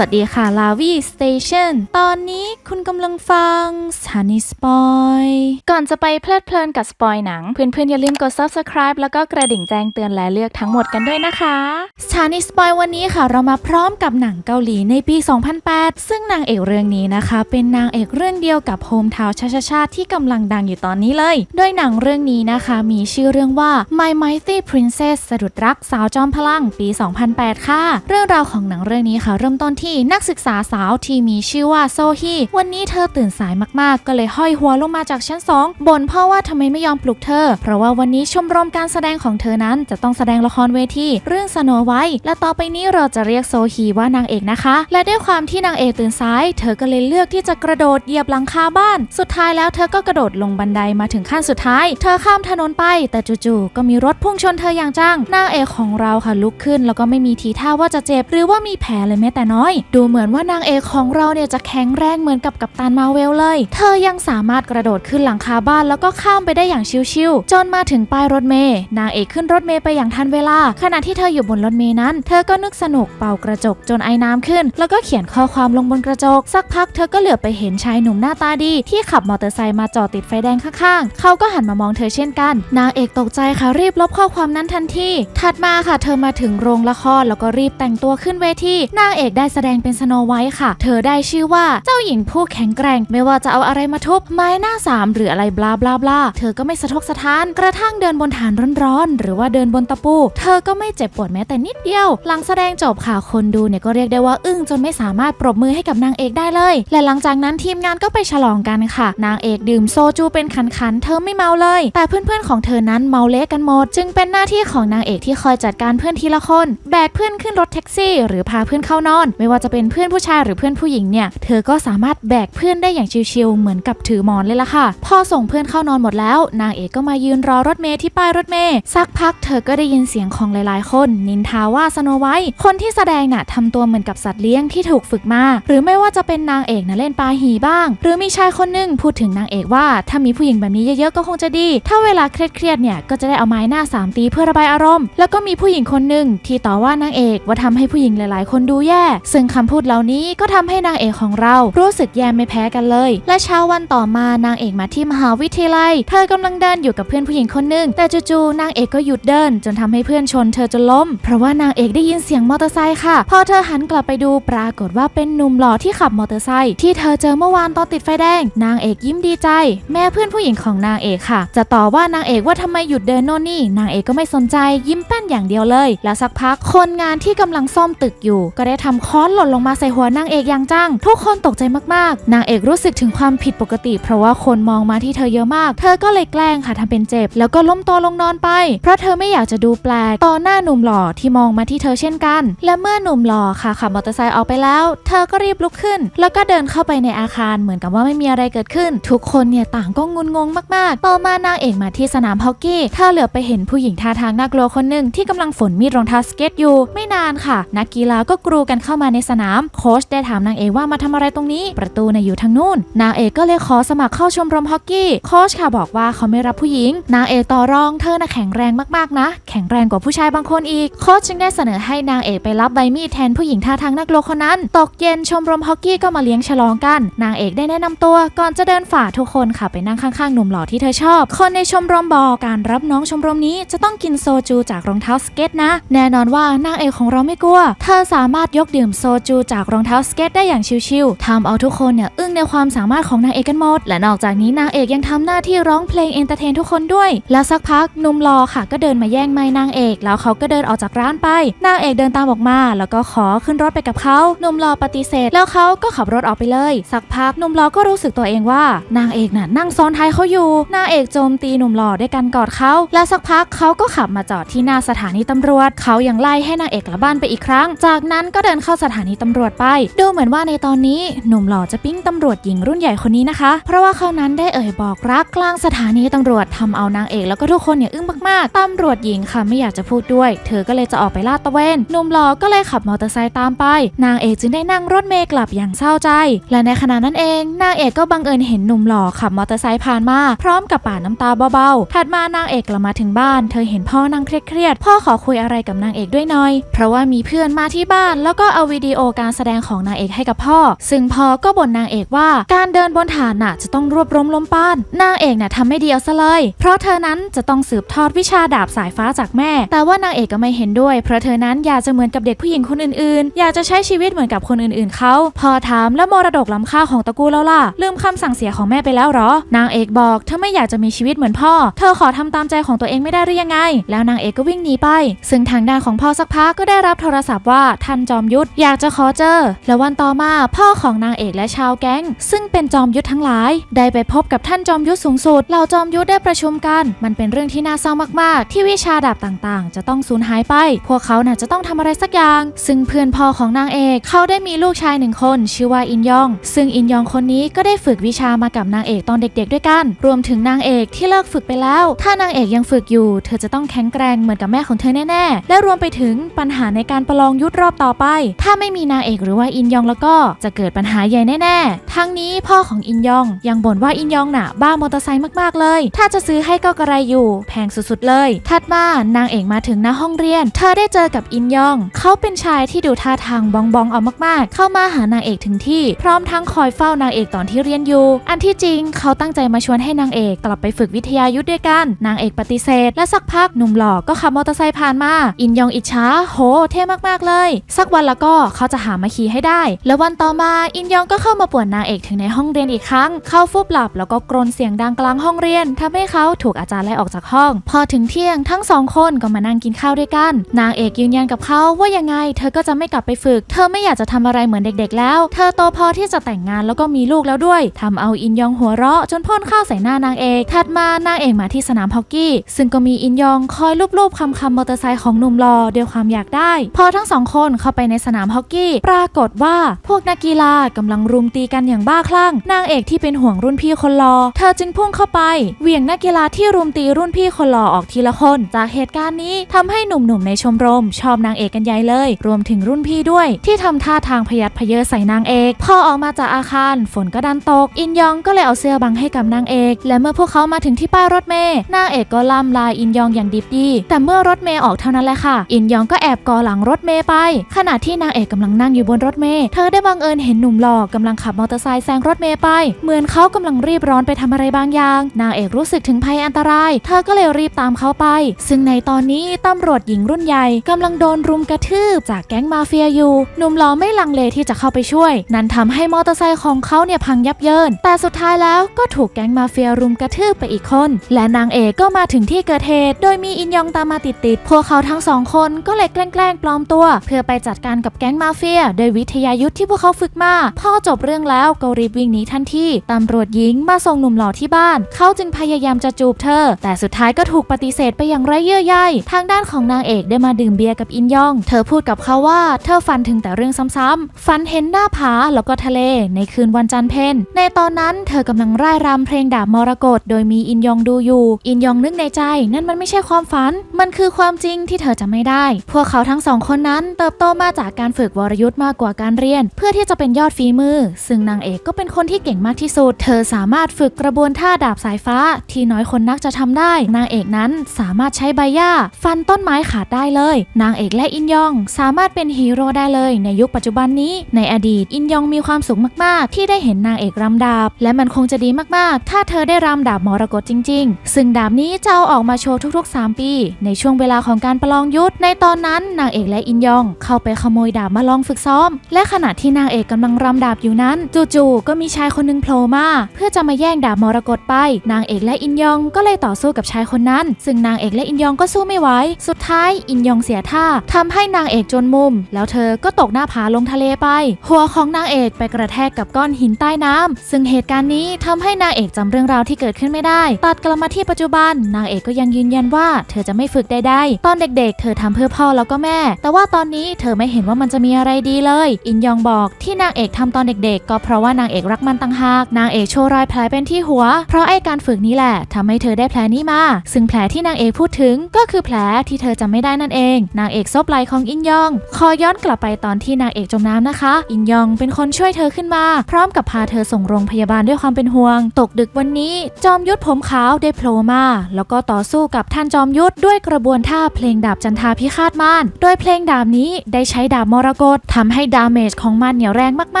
วัสดีค่ะ ลาวีสเตชันตอนนี้คุณกำลังฟังสถานีสปอย ก่อนจะไปเพลิดเพลินกับสปอยหนัง เพื่อนๆ อย่าลืมกด subscribe แล้วก็กระดิ่งแจ้งเตือนและเลือกทั้งหมดกันด้วยนะคะ สถานีสปอยวันนี้ค่ะ เรามาพร้อมกับหนังเกาหลีในปี 2008 ซึ่งนางเอกเรื่องนี้นะคะ เป็นนางเอกเรื่องเดียวกับโฮมทาวชาชาชาที่กำลังดังอยู่ตอนนี้เลย โดยหนังเรื่องนี้นะคะมีชื่อเรื่องว่า My Mighty Princess สะดุดรักสาวจอมพลังปี 2008 ค่ะ เรื่องราวของหนังเรื่องนี้ค่ะ เริ่มต้นที่นักศึกษาสาวที่มีชื่อว่าโซฮีวันนี้เธอตื่นสายมากๆ ก็เลยห้อยหัวลงมาจากชั้น2บ่นพ่อว่าทำไมไม่ยอมปลุกเธอ เพราะว่าวันนี้ชมรมการแสดงของเธอนั้นจะต้องแสดงละครเวทีเรื่องสโนไวท์และต่อไปนี้เราจะเรียกโซฮีว่านางเอกนะคะ และด้วยความที่นางเอกตื่นสาย เธอก็เลยเลือกที่จะกระโดดเหยียบหลังคาบ้าน สุดท้ายแล้วเธอก็กระโดดลงบันไดมาถึงขั้นสุดท้าย เธอข้ามถนนไป แต่จู่ๆก็มีรถพุ่งชนเธออย่างจังนางเอกของเราค่ะลุกขึ้น แล้วก็ไม่มีทีท่าว่าจะเจ็บหรือว่ามีแผลเลยแม้แต่น้อยดูเหมือนว่านางเอกของเราเนี่ยจะแข็งแรงเหมือนกับกัปตันมาเวลเลย เธอยังสามารถกระโดดขึ้นหลังคาบ้านแล้วก็ข้ามไปได้อย่างชิวๆจนมาถึงป้ายรถเมย์นางเอกขึ้นรถเมย์ไปอย่างทันเวลา ขณะที่เธออยู่บนรถเมย์นั้น เธอก็นึกสนุกเป่ากระจกจนไอ้น้ำขึ้น แล้วก็เขียนข้อความลงบนกระจก สักพักเธอก็เหลือบไปเห็นชายหนุ่มหน้าตาดี ที่ขับมอเตอร์ไซค์มาจอดติดไฟแดงข้างๆ เขาก็หันมามองเธอเช่นกัน นางเอกตกใจค่ะรีบลบข้อความนั้นทันทีถัดมาค่ะ เธอมาถึงโรงละครแล้วก็รีบแต่งตัวขึ้นเวทีนางเอกได้แสดงเป็นสโนไวท์ค่ะ เธอได้ชื่อว่าเจ้าหญิงผู้แข็งแกร่ง ไม่ว่าจะเอาอะไรมาทุบไม้หน้าสามหรืออะไรบลาบลาบลาเธอก็ไม่สะทกสะท้าน กระทั่งเดินบนฐานร้อนๆ หรือว่าเดินบนตะปู เธอก็ไม่เจ็บปวดแม้แต่นิดเดียว หลังแสดงจบค่ะคนดูเนี่ยก็เรียกได้ว่าอึ้งจนไม่สามารถปรบมือให้กับนางเอกได้เลย และหลังจากนั้นทีมงานก็ไปฉลองกันค่ะ นางเอกดื่มโซจูเป็นขันๆเธอไม่เมาเลย แต่เพื่อนๆของเธอนั้นเมาเละกันหมด จึงเป็นหน้าที่ของนางเอกที่คอยจัดการเพื่อนทีละคน แบกเพื่อนขึ้นรถแท็กซี่ หรือพาเพื่อนเข้านอน ไม่ว่าจะเป็นเพื่อนผู้ชายหรือเพื่อนผู้หญิงเนี่ย เธอก็สามารถแบกเพื่อนได้อย่างชิวๆเหมือนกับถือหมอนเลยล่ะค่ะ พอส่งเพื่อนเข้านอนหมดแล้ว นางเอกก็มายืนรอรถเมล์ที่ป้ายรถเมล์สักพักเธอก็ได้ยินเสียงของหลายๆ คน นินทาว่าสโนไวท์คนที่แสดงน่ะทำตัวเหมือนกับสัตว์เลี้ยงที่ถูกฝึกมา หรือไม่ว่าจะเป็นนางเอกนะเล่นปาหีบ้าง หรือมีชายคนหนึงพูดถึงนางเอกว่า ถ้ามีผู้หญิงแบบนี้เยอะๆก็คงจะดี ถ้าเวลาเครียดๆเนี่ยก็จะได้เอาไม้หน้าสามตีเพื่อระบายอารมณ์ แล้วก็มีผู้หญิงคนหนึ่งที่ต่อว่านางเอกว่าทำให้ผู้หญิงหลาย ๆ คนดูแย่ซึ่งคำพูดเหล่านี้ก็ทำให้นางเอกของเรารู้สึกแย่ไม่แพ้กันเลย และเช้าวันต่อมานางเอกมาที่มหาวิทยาลัย เธอกำลังเดินอยู่กับเพื่อนผู้หญิงคนหนึ่งแต่จู่ๆนางเอกก็หยุดเดิน จนทำให้เพื่อนชนเธอจนล้ม เพราะว่านางเอกได้ยินเสียงมอเตอร์ไซค์ค่ะ พอเธอหันกลับไปดูปรากฏว่าเป็นหนุ่มหล่อที่ขับมอเตอร์ไซค์ที่เธอเจอเมื่อวานตอนติดไฟแดง นางเอกยิ้มดีใจ แม่เพื่อนผู้หญิงของนางเอกค่ะ จะต่อว่านางเอกว่าทำไมหยุดเดินโน่นนี่ นางเอกก็ไม่สนใจยิ้มแป้นอย่างเดียวเลย แล้วสักพักคนงานที่กำลังซ่อมตึกอยู่ ก็ได้ทำค้อนหล่นลงมาใส่หัวนางเอกอย่างจัง ทุกคนตกใจมากๆ นางเอกรู้สึกถึงความผิดปกติ เพราะว่าคนมองมาที่เธอเยอะมาก เธอก็เลยแกล้งค่ะทำเป็นเจ็บ แล้วก็ล้มตัวลงนอนไป เพราะเธอไม่อยากจะดูแปลกต่อหน้าหนุ่มหล่อที่มองมาที่เธอเช่นกัน และเมื่อหนุ่มหล่อค่ะขับมอเตอร์ไซค์ออกไปแล้ว เธอก็รีบลุกขึ้น แล้วก็เดินเข้าไปในอาคารเหมือนกับว่าไม่มีอะไรเกิดขึ้น ทุกคนเนี่ยต่างก็งุนงงมากๆ ต่อมานางเอกมาที่สนามฮอกกี้เธอเหลือไปเห็นผู้หญิงท่าทางน่ากลัวคนหนึ่งที่กำลังฝนมีดรองเท้าสเก็ตอยู่ ไม่นานค่ะ นักกีฬาก็กรูกันเข้ามาในสนาม โค้ชได้ถามนางเอกว่ามาทำอะไรตรงนี้ ประตูน่ะอยู่ทางนู้นนางเอกก็เลยขอสมัครเข้าชมรมฮอกกี้ โค้ชค่ะบอกว่าเขาไม่รับผู้หญิง นางเอกต่อรองเธอน่ะแข็งแรงมากๆนะ แข็งแรงกว่าผู้ชายบางคนอีก โค้ชจึงได้เสนอให้นางเอกไปรับใบมีดแทนผู้หญิงท่าทางน่ากลัวคนนั้น ตกเย็นชมรมฮอกกี้ก็มาเลี้ยงฉลองกัน นางเอกได้แนะนำตัว ก่อนจะเดินฝ่าทุกคนค่ะไปนั่งข้างๆหนุ่มหล่อที่เธอชอบ คนในชมรมบอกการรับน้องชมรมนี้จะต้องกินโซจูจากรองเท้าสเก็ตนะ แน่นอนว่านางเอกของเราไม่กลัว เธอสามารถยกดื่มโซจูจากรองเท้าสเก็ตได้อย่างชิวๆทำเอาทุกคนเนี่ยอึ้งในความสามารถของนางเอกกันหมด และนอกจากนี้นางเอกยังทำหน้าที่ร้องเพลงเอนเตอร์เทนทุกคนด้วย แล้วสักพักหนุ่มรอค่ะก็เดินมาแย่งไม้นางเอก แล้วเขาก็เดินออกจากร้านไป นางเอกเดินตามออกมา แล้วก็ขอขึ้นรถไปกับเขาหนุ่มรอปฏิเสธ แล้วเขาก็ขับรถออกไปเลย สักพักหนุ่มรอก็รู้สึกตัวเองว่า นางเอกน่ะนั่งซ้อนท้ายเขาอยู่นางเอกโจมตีหนุ่มหล่อด้วยการกอดเขาแล้วสักพักเขาก็ขับมาจอดที่หน้าสถานีตำรวจ เขายังไล่ให้นางเอกกลับบ้านไปอีกครั้ง จากนั้นก็เดินเข้าสถาานีตำรวจไป ดูเหมือนว่าในตอนนี้หนุ่มหล่อจะปิ๊งตำรวจหญิงรุ่นใหญ่คนนี้นะคะ เพราะว่าเขานั้นได้เอ่ยบอกรักกลางสถานีตำรวจทำเอานางเอกแล้วก็ทุกคนเนี่ยอึ้งมากๆตำรวจหญิงค่ะไม่อยากจะพูดด้วย เธอก็เลยจะออกไปลาดตะเวนหนุ่มหล่อก็เลยขับมอเตอร์ไซค์ตามไป นางเอกจึงได้นั่งรถเมล์กลับอย่างเศร้าใจ และในขณะนั้นเองนางเอกก็บังเอิญเห็นหนุ่มหล่อขับมอเตอร์ไซค์ผ่านมาพร้อมกับปาน้ำตาเบาๆ ถัดมานางเอกกลับมาถึงบ้าน เธอเห็นพ่อนั่งเครียดๆ พ่อขอคุยอะไรกับนางเอกด้วยหน่อย เพราะว่ามีเพื่อนมาที่บ้านแล้วก็เอาวิดีดีโอการแสดงของนางเอกให้กับพ่อ ซึ่งพ่อก็บ่นนางเอกว่า การเดินบนฐานน่ะจะต้องรวบรวมลมปานนางเอกน่ะทำไม่ดีเอาซะเลย เพราะเธอนั้นจะต้องสืบทอดวิชาดาบสายฟ้าจากแม่ แต่ว่านางเอกก็ไม่เห็นด้วย เพราะเธอนั้นอยากจะเหมือนกับเด็กผู้หญิงคนอื่นๆ อยากจะใช้ชีวิตเหมือนกับคนอื่นๆเขาพอถามแล้วมรดกล้ำค่าของตระกูลแล้วล่ะลืมคำสั่งเสียของแม่ไปแล้วหรอ นางเอกบอกเธอไม่อยากจะมีชีวิตเหมือนพ่อ เธอขอทำตามใจของตัวเองไม่ได้หรือยังไง แล้วนางเอกก็วิ่งหนีไป ซึ่งทางด้านของพ่อสักพักก็ได้รับโทรศัพท์ว่าท่านจอมยุทธอยากจะขอเจอ และวันต่อมาพ่อของนางเอกและชาวแก๊ง ซึ่งเป็นจอมยุทธทั้งหลาย ได้ไปพบกับท่านจอมยุทธสูงสุดเหล่าจอมยุทธได้ประชุมกัน มันเป็นเรื่องที่น่าเศร้ามากๆ ที่วิชาดาบต่างๆ จะต้องสูญหายไป พวกเขาน่ะจะต้องทำอะไรสักอย่าง ซึ่งเพื่อนพ่อของนางเอกเขาได้มีลูกชายหนึ่งคน ชื่อว่าอินยอง ซึ่งอินยองคนนี้ก็ได้ฝึกวิชามากับนางเอกตอนเด็ก ๆ ด้วยกัน รวมถึงนางเอกที่เลิกฝึกไปแล้ว ถ้านางเอกยังฝึกอยู่ เธอจะต้องแข็งแกร่งเหมือนกับแม่ของเธอแน่ๆและรวมไปถึงปัญหาในการประลองยุทธรอบต่อไป ถ้าไม่มีนางเอกหรือว่าอินยองแล้วก็จะเกิดปัญหาใหญ่แน่ๆ ทั้งนี้พ่อของอินยองยังบ่นว่าอินยองน่ะ บ้ามอเตอร์ไซค์มากๆเลย ถ้าจะซื้อให้ก็กระไรอยู่ แพงสุดๆเลย ถัดมานางเอกมาถึงหน้าห้องเรียน เธอได้เจอกับอินยอง เขาเป็นชายที่ดูท่าทางบองบองเอามากๆ เข้ามาหานางเอกถึงที่ พร้อมทั้งคอยเฝ้านางเอกตอนที่เรียนอยู่ อันที่จริงเขาตั้งใจมาชวนให้นางเอกกลับไปฝึกวิทยายุทธด้วยกัน นางเอกปฏิเสธ และสักพักหนุ่มหล่อก็ขับมอเตอร์ไซค์ผ่านมา อินยองอิจฉาโห เท่มากๆเลย สักวันแล้วก็เขาจะหามาขี่ให้ได้ แล้ววันต่อมาอินยองก็เข้ามาป่วนนางเอกถึงในห้องเรียนอีกครั้ง เข้าฟุบหลับแล้วก็กรนเสียงดังกลางห้องเรียนทำให้เขาถูกอาจารย์ไล่ออกจากห้อง พอถึงเที่ยงทั้งสองคนก็มานั่งกินข้าวด้วยกัน นางเอกยืนยันกับเขาว่ายังไง เธอก็จะไม่กลับไปฝึก เธอไม่อยากจะทำอะไรเหมือนเด็ก ๆ แล้ว เธอโตพอที่จะแต่งงานแล้วก็มีลูกแล้วด้วยทำเอาอินยองหัวเราะจนพ่นข้าวใส่หน้านางเอก ถัดมานางเอกมาที่สนามฮอกกี้ ซึ่งก็มีอินยองคอยลูบๆคำคำมอเตอร์ไซค์ของหนุ่มหล่อด้วยความอยากได้ พอทั้งสองคนเข้าไปในสนามฮอกกี้ ปรากฏว่าพวกนักกีฬากำลังรุมตีกันอย่างบ้าคลั่ง นางเอกที่เป็นห่วงรุ่นพี่คนรอ เธอจึงพุ่งเข้าไปเหวี่ยงนักกีฬาที่รุมตีรุ่นพี่คนรอออกทีละคน จากเหตุการณ์นี้ทำให้หนุ่มๆในชมรม ชอบนางเอกกันใหญ่เลย รวมถึงรุ่นพี่ด้วย ที่ทำท่าทางพยัดพเยอใส่นางเอก พอออกมาจากอาคาร ฝนก็ดันตก อินยองก็เลยเอาเสื้อบังให้กับนางเอก และเมื่อพวกเขามาถึงที่ป้ายรถเมล์นางเอกก็ล่ำลายอินยองอย่างดิบดี แต่เมื่อรถเมล์ออกเท่านั้นแหละค่ะ อินยองก็แอบกอหลังรถเมล์ไป ขณะที่นางเอกกำลังนั่งอยู่บนรถเมล์เธอได้บังเอิญเห็นหนุ่มหล่อกำลังขับมอเตอร์ไซค์แซงรถเมล์ไป เหมือนเขากำลังรีบร้อนไปทำอะไรบางอย่าง นางเอกรู้สึกถึงภัยอันตราย เธอก็เลยรีบตามเขาไป ซึ่งในตอนนี้ตำรวจหญิงรุ่นใหญ่กำลังโดนรุมกระทืบจากแก๊งมาเฟียอยู่ หนุ่มหล่อไม่ลังเลที่จะเข้าไปช่วย นั่นทำให้มอเตอร์ไซค์ของเขาเนี่ยพังยับเยิน แต่สุดท้ายแล้วก็ถูกแก๊งมาเฟียรุมกระทืบไปอีกคน และนางเอกก็มาถึงที่เกิดเหตุ โดยมีอินยองตามมาติดๆ พวกเขาทั้งสองคนก็เลยแกล้งปลอมตัว เพื่อไปจัดการกับแก๊งมาเฟียโดยวิทยายุทธที่พวกเขาฝึกมา พอจบเรื่องแล้วก็รีบวิ่งหนีทันทีตำรวจหญิงมาส่งหนุ่มหล่อที่บ้าน เขาจึงพยายามจะจูบเธอ แต่สุดท้ายก็ถูกปฏิเสธไปอย่างไร้เยื่อใยทางด้านของนางเอกได้มาดื่มเบียร์กับอินยอง เธอพูดกับเขาว่าเธอฝันถึงแต่เรื่องซ้ำๆฝันเห็นหน้าผาแล้วก็ทะเลในคืนวันจันทร์เพ็ญในตอนนั้นเธอกำลังร่ายรำเพลงดาบมรกตโดยมีอินยองดูอยู่ อินยองนึกในใจ นั่นมันไม่ใช่ความฝัน มันคือความจริงที่เธอจะไม่ได้ พวกเขาทั้งสองคนนั้นเติบโตมาจากการฝึกวรยุทธ์มากกว่าการเรียน เพื่อที่จะเป็นยอดฝีมือ ซึ่งนางเอกก็เป็นคนที่เก่งมากที่สุด เธอสามารถฝึกกระบวนท่าดาบสายฟ้า ที่น้อยคนนักจะทำได้ นางเอกนั้นสามารถใช้ใบหญ้า ฟันต้นไม้ขาดได้เลย นางเอกและอินยอง สามารถเป็นฮีโร่ได้เลยในยุคปัจจุบันนี้ ในอดีตอินยองมีความสุขมาก ๆ ที่ได้เห็นนางเอกรำดาบ และมันคงจะดีมาก ๆ ถ้าเธอได้รำดาบมรกตจริง ๆ ซึ่งดาบนี้จะเอาออกมาโชว์ทุก ๆ 3 ปี ในช่วงเวลาของการประลองยุทธในตอนนั้นนางเอกและอินยองเข้าไปขโมยดาบมาลองฝึกซ้อม และขณะที่นางเอกกำลังรำดาบอยู่นั้น จู่ๆก็มีชายคนหนึงโผล่มาเพื่อจะมาแย่งดาบมรกตไป นางเอกและอินยองก็เลยต่อสู้กับชายคนนั้น ซึ่งนางเอกและอินยองก็สู้ไม่ไหวสุดท้ายอินยองเสียท่าทำให้นางเอกจนมุม แล้วเธอก็ตกหน้าผาลงทะเลไป หัวของนางเอกไปกระแทกกับก้อนหินใต้น้ำซึ่งเหตุการณ์นี้ทำให้นางเอกจำเรื่องราวที่เกิดขึ้นไม่ได้ ตัดกลับมาที่ปัจจุบัน นางเอกก็ยังยืนยันว่า เธอจะไม่ฝึกใดๆตอนเด็กๆ เธอทำเพื่อพ่อแล้วก็แม่ แต่ว่าตอนนี้เธอไม่เห็นว่ามันจะมีีอะไรดีเลย อินยองบอกที่นางเอกทำตอนเด็กๆ ก็เพราะว่านางเอกรักมันต่างหาก นางเอกโชว์รอยแผลเป็นที่หัว เพราะไอการฝึกนี้แหละทำให้เธอได้แผลนี้มา ซึ่งแผลที่นางเอกพูดถึงก็คือแผลที่เธอจำไม่ได้นั่นเอง นางเอกซบไหลของอินยอง ขอย้อนกลับไปตอนที่นางเอกจมน้ำนะคะ อินยองเป็นคนช่วยเธอขึ้นมา พร้อมกับพาเธอส่งโรงพยาบาลด้วยความเป็นห่วง ตกดึกวันนี้ จอมยุทธผมขาวได้โผล่มาแล้วก็ต่อสู้กับท่านจอมยุทธด้วยกระบวนท่าเพลงดาบจันทาพิฆาตมารโดยเพลงดาบนี้ได้ใช้ดาบมรกตทำให้ดาเมจของมันเนี่ยแรงม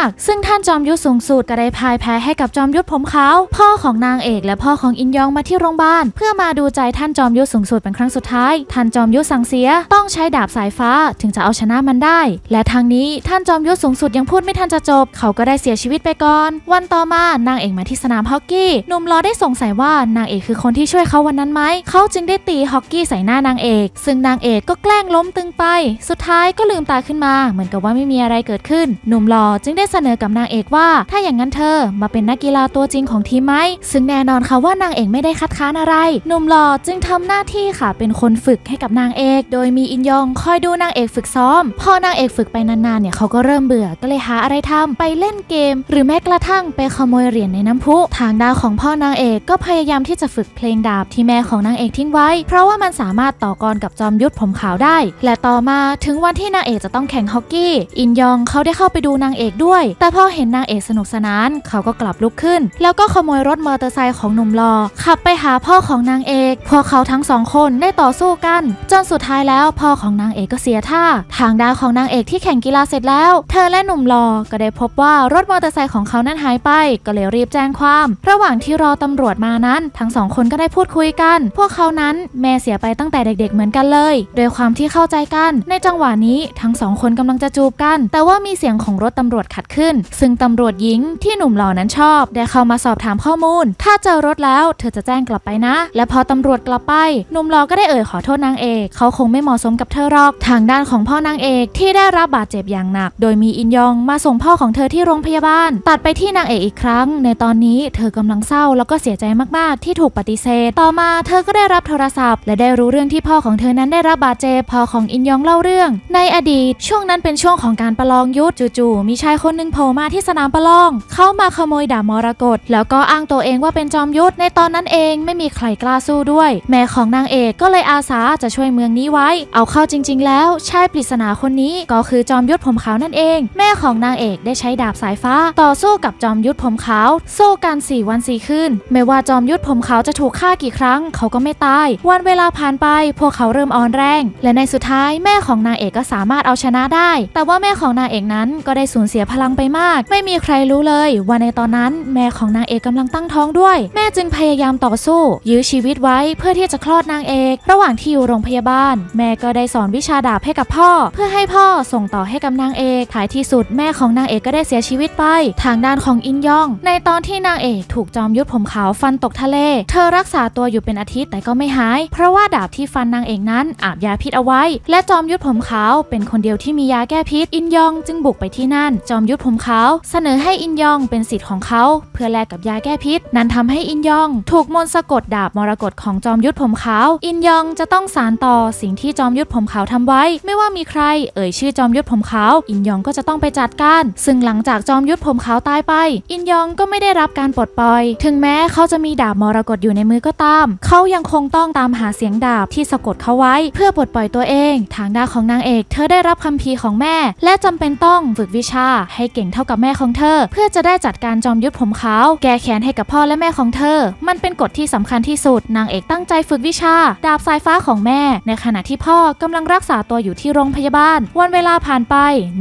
ากๆ ซึ่งท่านจอมยุทธสูงสุดก็ได้พ่ายแพ้ให้กับจอมยุทธผมขาวพ่อของนางเอกและพ่อของอินยองมาที่โรงพยาบาลเพื่อมาดูใจท่านจอมยุทธสูงสุดเป็นครั้งสุดท้าย ท่านจอมยุทธสั่งเสียต้องใช้ดาบสายฟ้าถึงจะเอาชนะมันได้ และทางนี้ท่านจอมยุทธสูงสุดยังพูดไม่ทันจะจบ เขาก็ได้เสียชีวิตไปก่อน วันต่อมานางเอกมาที่สนามฮอกกี้หนุ่มรอได้สงสัยว่านางเอกคือคนที่ช่วยเขาวันนั้นไหมเขาจึงได้ตีฮอกกี้ใส่หน้านางเอก ซึ่งนางเอกก็แกล้งล้มตึงไป สุดท้ายก็ลืมตาขึ้นมาเหมือนกับว่าไม่มีอะไรเกิดขึ้น หนุ่มหล่อจึงได้เสนอกับนางเอกว่า ถ้าอย่างนั้นเธอมาเป็นนักกีฬาตัวจริงของทีมไหมซึ่งแน่นอนค่ะว่านางเอกไม่ได้คัดค้านอะไร หนุ่มหล่อจึงทำหน้าที่ค่ะ เป็นคนฝึกให้กับนางเอก โดยมีอินยองคอยดูนางเอกฝึกซ้อม พอนางเอกฝึกไปนานๆเนี่ยเขาก็เริ่มเบื่อก็เลยหาอะไรทำไปเล่นเกม หรือแม้กระทั่งไปขโมยเหรียญในน้ำพุทางดาวของพ่อนางเอกก็พยายามที่จะฝึกเพลงดาบที่แม่ของนางเอกทิ้งไว้ เพราะว่ามันสามารถต่อกรกับจอมยุทธผมขาวได้ และต่อมาถึงวันที่นางเอกจะต้องแข่งฮอกกี้ อินยองเขาได้เข้าไปดูนางเอกด้วย แต่พอเห็นนางเอกสนุกสนาน เขาก็กลับลุกขึ้น แล้วก็ขโมยรถมอเตอร์ไซค์ของหนุ่มหล่อขับไปหาพ่อของนางเอก พวกเขาทั้งสองคนได้ต่อสู้กัน จนสุดท้ายแล้วพ่อของนางเอกก็เสียท่า ทางดาวของนางเอกที่แข่งกีฬาเสร็จแล้ว เธอและหนุ่มหล่อก็ได้พบว่ารถมอเตอร์ไซค์ของเขานั้นหายไป ก็เลยรีบแจ้งความ ระหว่างที่รอตำรวจมานั้น ทั้งสองคนก็ได้พูดคุยกัน พวกเขานั้นแม่เสียไปตั้งแต่เด็ก ๆ เหมือนกันเลย โดยความที่เข้าใจกัน ในจังหวะนี้ทั้งสองคนกำลังจะจูบกัน แต่ว่ามีเสียงของรถตำรวจขัดขึ้น ซึ่งตำรวจหญิงที่หนุ่มหล่อนั้นชอบ ได้เข้ามาสอบถามข้อมูล ถ้าเจอรถแล้วเธอจะแจ้งกลับไปนะ และพอตำรวจกลับไป หนุ่มหล่อก็ได้เอ่ยขอโทษนางเอกเขาคงไม่เหมาะสมกับเธอหรอก ทางด้านของพ่อนางเอกที่ได้รับบาดเจ็บอย่างหนัก โดยมีอินยองมาส่งพ่อของเธอที่โรงพยาบาล ตัดไปที่นางเอกอีกครั้ง ในตอนนี้เธอกำลังเศร้าแล้วก็เสียใจมากๆ ที่ถูกปฏิเสธ ต่อมาเธอก็ได้รับโทรศัพท์ และได้รู้เรื่องที่พ่อของเธอนั้นได้รับบาดเจ็บพ่อของอินยองเล่าเรื่อง ในอดีตช่วงนั้นเป็นช่วงของการประลองยุทธจู่ๆมีชายคนหนึ่งโผล่มาที่สนามประลอง เข้ามาขโมยดาบมรกตแล้วก็อ้างตัวเองว่าเป็นจอมยุทธในตอนนั้นเองไม่มีใครกล้าสู้ด้วย แม่ของนางเอกก็เลยอาสาจะช่วยเมืองนี้ไว้ เอาเข้าจริง ๆ แล้วชายปริศนาคนนี้ก็คือจอมยุทธผมขาวนั่นเอง แม่ของนางเอกได้ใช้ดาบสายฟ้า ต่อสู้กับจอมยุทธผมขาวสู้กัน4วัน4คืนไม่ว่าจอมยุทธผมขาวจะถูกฆ่ากี่ครั้ง เขาก็ไม่ตาย วันเวลาผ่านไป พวกเขาเริ่มอ่อนแรง และในสุดท้ายแม่ของนางเอกก็สามารถเอาชนะได้แต่ว่าแม่ของนางเอกนั้นก็ได้สูญเสียพลังไปมาก ไม่มีใครรู้เลยว่าในตอนนั้นแม่ของนางเอกกำลังตั้งท้องด้วย แม่จึงพยายามต่อสู้ ยื้อชีวิตไว้เพื่อที่จะคลอดนางเอก ระหว่างที่อยู่โรงพยาบาล แม่ก็ได้สอนวิชาดาบให้กับพ่อ เพื่อให้พ่อส่งต่อให้กับนางเอกท้ายที่สุดแม่ของนางเอกก็ได้เสียชีวิตไป ทางด้านของอินยอง ในตอนที่นางเอกถูกจอมยุทธผมขาวฟันตกทะเล เธอรักษาตัวอยู่เป็นอาทิตย์แต่ก็ไม่หาย เพราะว่าดาบที่ฟันนางเอกนั้นอาบยาพิษเอาไว้ และจอมยุทธผมขาวเป็นคนเดียวที่มียาาแก้พิษอินยองจึงบุกไปที่นั่น จอมยุทธผมขาวเสนอให้อินยองเป็นสิทธิ์ของเขา เพื่อแลกกับยาแก้พิษ นั้นทำให้อินยอง ถูกมนสะกดดาบมรกตของจอมยุทธผมขาว อินยองจะต้องสารต่อสิ่งที่จอมยุทธผมขาวทำไว้ ไม่ว่ามีใคร เอ่ยชื่อจอมยุทธผมขาว อินยองก็จะต้องไปจัดการ ซึ่งหลังจากจอมยุทธผมขาวตายไป อินยองก็ไม่ได้รับการปลดปล่อย ถึงแม้เขาจะมีดาบมรกตอยู่ในมือก็ตาม เขายังคงต้องตามหาเสียงดาบที่สะกดเขาไว้ เพื่อปลดปล่อยตัวเอง ทางด้านของนางเอก เธอได้รับคัมภีร์ของแม่ และจำเป็นต้องฝึกวิชาให้เก่งเท่ากับแม่ของเธอ เพื่อจะได้จัดการจอมยุทธผมขาวแก้แค้นให้กับพ่อและแม่ของเธอ มันเป็นกฎที่สำคัญที่สุด นางเอกตั้งใจฝึกวิชา ดาบสายฟ้าของแม่ ในขณะที่พ่อกำลังรักษาตัวอยู่ที่โรงพยาบาล วันเวลาผ่านไป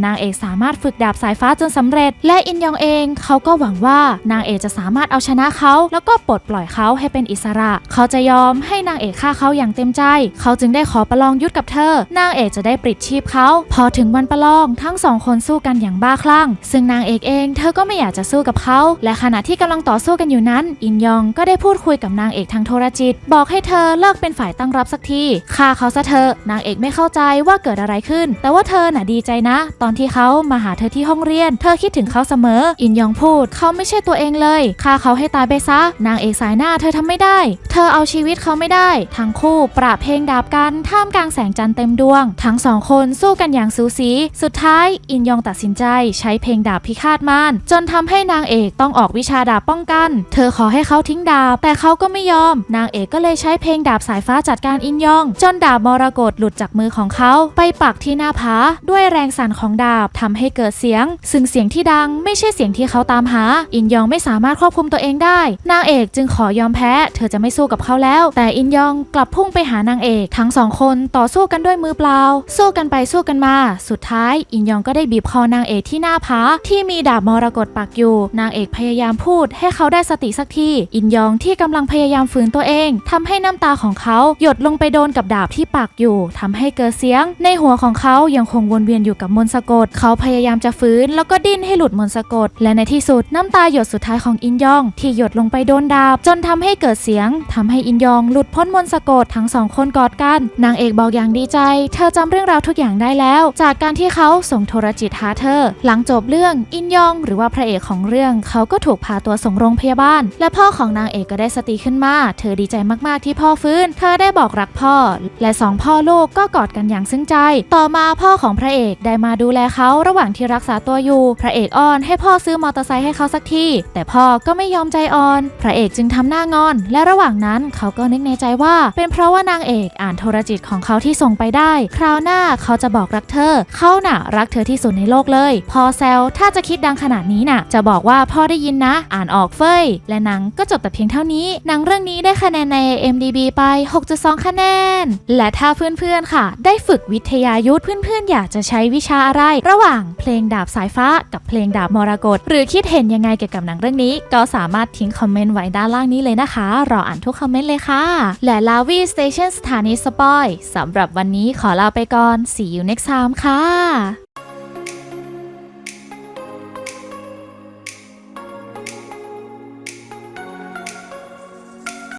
นางเอกสามารถฝึกดาบสายฟ้าจนสำเร็จ และอินยองเองเขาก็หวังว่านางเอกจะสามารถเอาชนะเขา แล้วก็ปลดปล่อยเขาให้เป็นอิสระ เขาจะยอมให้นางเอกฆ่าเขาอย่างเต็มใจ เขาจึงได้ขอประลองยุทธกับเธอ นางเอกจะได้ปลิดชีพเขา พอถึงวันประลอง ทั้งสองคนสู้กันอย่างบ้าคลั่ง ซึ่งนางเอกเองเธอก็ไม่อยากจะสู้กับเขา และขณะที่กำลังต่อสู้กันอยู่นั้น อินยองก็ได้พูดคุยกับนางเอกทางโทรจิต บอกให้เธอเลิกเป็นฝ่ายตั้งรับสักทีฆ่าเขาซะเถอะนางเอกไม่เข้าใจว่าเกิดอะไรขึ้น แต่ว่าเธอน่ะดีใจนะ ตอนที่เขามาหาเธอที่ห้องเรียน เธอคิดถึงเขาเสมอ อินยองพูดเขาไม่ใช่ตัวเองเลยฆ่าเขาให้ตายไปซะ นางเอกสายหน้าเธอทำไม่ได้ เธอเอาชีวิตเขาไม่ได้ ทั้งคู่ประเพลงดาบกันท่ามกลางแสงจันทร์เต็มดวง ทั้งสองคนสู้กันอย่างสูสีสุดท้ายอินยองตัดสินใจใช้เพลงดาบพิฆาตมารจนทำให้นางเอกต้องออกวิชาดาบป้องกัน เธอขอให้เขาทิ้งดาบ แต่เขาก็ไม่ยอม นางเอกก็เลยใช้เพลงดาบสายฟ้าจัดการอินยอง จนดาบมรกตหลุดจากมือของเขาไปปักที่หน้าผาด้วยแรงสั่นของดาบทำให้เกิดเสียง ซึ่งเสียงที่ดังไม่ใช่เสียงที่เขาตามหา อินยองไม่สามารถควบคุมตัวเองได้ นางเอกจึงขอยอมแพ้ เธอจะไม่สู้กับเขาแล้ว แต่อินยองกลับพุ่งไปหานางเอกทั้งสองคนต่อสู้กันด้วยมือเปล่า สู้กันไปสู้กันมาสุดท้าย อินยองก็ได้บีบคอนางเอกที่หน้าผาที่มีดาบมรกตปักอยู่ นางเอกพยายามพูดให้เขาได้สติสักที อินยองที่กำลังพยายามฝืนตัวเองทำให้น้ำตาของเขาหยดลงไปโดนกับดาบที่ปักอยู่ทำให้เกิดเสียง ในหัวของเขายังคงวนเวียนอยู่กับมนสะกด เขาพยายามจะฟื้นแล้วก็ดิ้นให้หลุดมนสะกด และในที่สุดน้ำตาหยดสุดท้ายของอินยอง ที่หยดลงไปโดนดาบ จนทำให้เกิดเสียงทำให้อินยองหลุดพ้นมนสะกดทั้งสองคนกอดกัน นางเอกบอกอย่างดีใจ เธอจำเรื่องราวทุกอย่างได้แล้ว จากการที่เขาส่งโทรจิตหาเธอ หลังจบเรื่องอินยอง หรือว่าพระเอกของเรื่องเขาก็ถูกพาตัวส่งโรงพยาบาล และพ่อของนางเอกก็ได้สติขึ้นมา เธอดีใจมากๆที่พ่อฟื้น เธอได้บอกรักพ่อ และสองพ่อลูกก็กอดกันอย่างซึ้งใจ ต่อมาพ่อของพระเอกได้มาดูแลเขาระหว่างที่รักษาตัวอยู่ พระเอกอ้อนให้พ่อซื้อมอเตอร์ไซค์ให้เขาสักที แต่พ่อก็ไม่ยอมใจอ่อน พระเอกจึงทำหน้างอน และระหว่างนั้นเขาก็นึกในใจว่า เป็นเพราะว่านางเอกอ่านโทรจิตของเขาที่ส่งไปได้ คราวหน้าเขาจะบอกรักเธอเขาน่ะรักเธอที่สุดในโลกเลย พอแซวถ้าจะคิดดังขนาดนี้น่ะ จะบอกว่าพ่อได้ยินนะ อ่านออกเฟ้ยและหนังก็จบแต่เพียงเท่านี้หนังเรื่องนี้ได้คะแนนใน MDB ไป 6.2 คะแนน และถ้าเพื่อนๆค่ะ ได้ฝึกวิทยายุทธเพื่อนๆ อยากจะใช้วิชาอะไร ระหว่างเพลงดาบสายฟ้ากับเพลงดาบมรกตหรือคิดเห็นยังไงเกี่ยวกับหนังเรื่องนี้ ก็สามารถทิ้งคอมเมนต์ไว้ด้านล่างนี้เลยนะคะ รออ่านทุกคอมเมนต์เลยค่ะ และลาวีสเตชันสถานีสปอยสำหรับวันนี้ขอลาไปก่อน see you next time ค่ะ啊。